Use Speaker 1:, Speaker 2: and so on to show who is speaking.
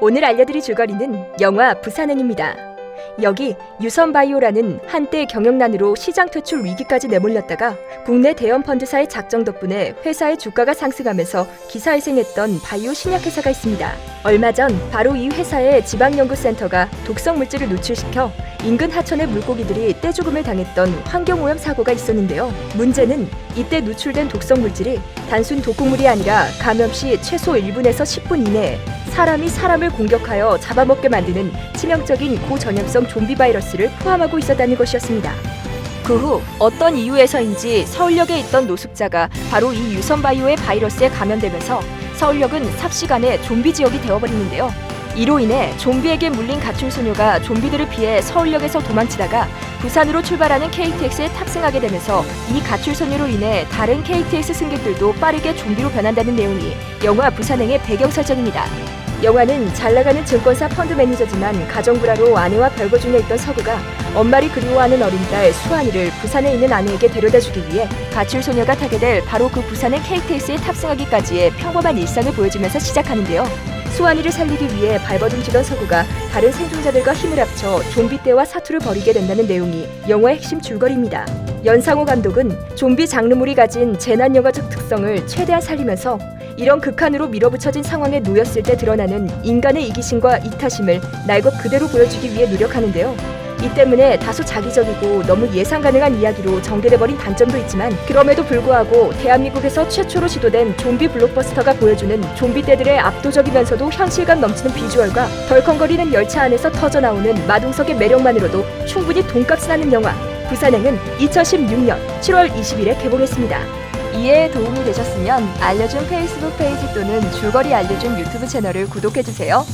Speaker 1: 오늘 알려드릴 줄거리는 영화 부산행입니다. 여기 유선바이오라는 한때 경영난으로 시장 퇴출 위기까지 내몰렸다가 국내 대형 펀드사의 작정 덕분에 회사의 주가가 상승하면서 기사회생했던 바이오 신약회사가 있습니다. 얼마 전 바로 이 회사의 지방연구센터가 독성 물질을 노출시켜 인근 하천의 물고기들이 떼죽음을 당했던 환경오염 사고가 있었는데요. 문제는 이때 노출된 독성 물질이 단순 독극물이 아니라 감염 시 최소 1분에서 10분 이내에 사람이 사람을 공격하여 잡아먹게 만드는 치명적인 고전염성 좀비 바이러스를 포함하고 있었다는 것이었습니다. 그 후 어떤 이유에서인지 서울역에 있던 노숙자가 바로 이 유선바이오의 바이러스에 감염되면서 서울역은 삽시간에 좀비 지역이 되어버리는데요. 이로 인해 좀비에게 물린 가출 소녀가 좀비들을 피해 서울역에서 도망치다가 부산으로 출발하는 KTX에 탑승하게 되면서 이 가출 소녀로 인해 다른 KTX 승객들도 빠르게 좀비로 변한다는 내용이 영화 부산행의 배경 설정입니다. 영화는 잘 나가는 증권사 펀드 매니저지만 가정부라로 아내와 별거 중에 있던 서구가 엄마를 그리워하는 어린 딸 수환이를 부산에 있는 아내에게 데려다 주기 위해 가출 소녀가 타게 될 바로 그 부산의 KTX에 탑승하기까지의 평범한 일상을 보여주면서 시작하는데요. 수환이를 살리기 위해 발버둥치던 서구가 다른 생존자들과 힘을 합쳐 좀비 떼와 사투를 벌이게 된다는 내용이 영화의 핵심 줄거리입니다. 연상호 감독은 좀비 장르물이 가진 재난 영화적 특성을 최대한 살리면서 이런 극한으로 밀어붙여진 상황에 놓였을 때 드러나는 인간의 이기심과 이타심을 날것 그대로 보여주기 위해 노력하는데요. 이 때문에 다소 자기적이고 너무 예상 가능한 이야기로 전개돼버린 단점도 있지만 그럼에도 불구하고 대한민국에서 최초로 시도된 좀비 블록버스터가 보여주는 좀비 떼들의 압도적이면서도 현실감 넘치는 비주얼과 덜컹거리는 열차 안에서 터져나오는 마동석의 매력만으로도 충분히 돈값이 나는 영화 부산행은 2016년 7월 20일에 개봉했습니다. 이해에 도움이 되셨으면 알려준 페이스북 페이지 또는 줄거리 알려준 유튜브 채널을 구독해주세요.